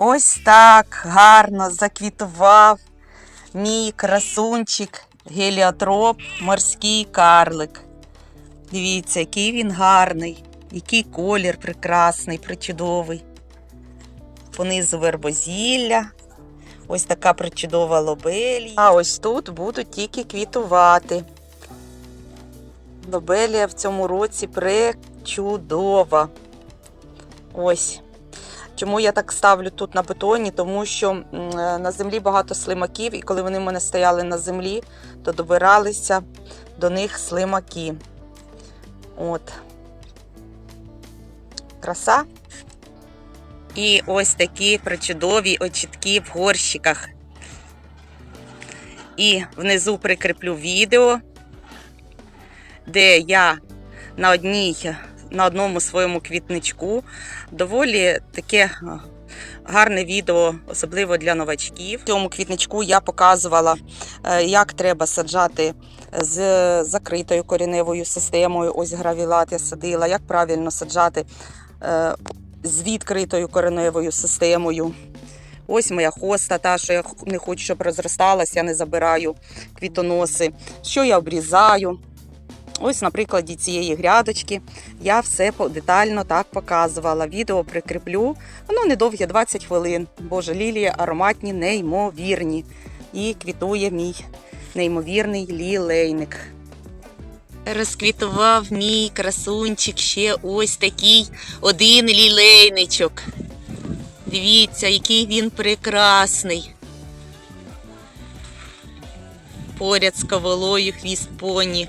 Ось так гарно заквітував мій красунчик геліотроп морський карлик. Дивіться, який він гарний, який колір прекрасний, причудовий. Понизу вербозілля. Ось така причудова лобелія. А ось тут будуть тільки квітувати. Лобелія в цьому році пречудова. Ось. Чому я так ставлю тут на бетоні? Тому що е, на землі багато слимаків, і коли вони в мене стояли на землі, то добиралися до них слимаки. От. Краса. І ось такі причудові очітки в горщиках. І внизу прикріплю відео, де я на одній, на одному своєму квітничку доволі таке е, гарне відео, особливо для новачків. В цьому квітничку я показувала, е, як треба саджати з закритою кореневою системою. Ось гравілат я садила, як правильно саджати е, з відкритою кореневою системою. Ось моя хоста, та, що я не хочу, щоб розросталась, я не забираю квітоноси. Що я обрізаю. Ось на прикладі цієї грядочки я все детально так показувала. Відео прикріплю. Воно недовге 20 хвилин. Боже, лілії ароматні, неймовірні. І квітує мій неймовірний лілейник. Розквітував мій красунчик ще ось такий один лілейничок. Дивіться, який він прекрасний. Поряд з коволою хвіст поні.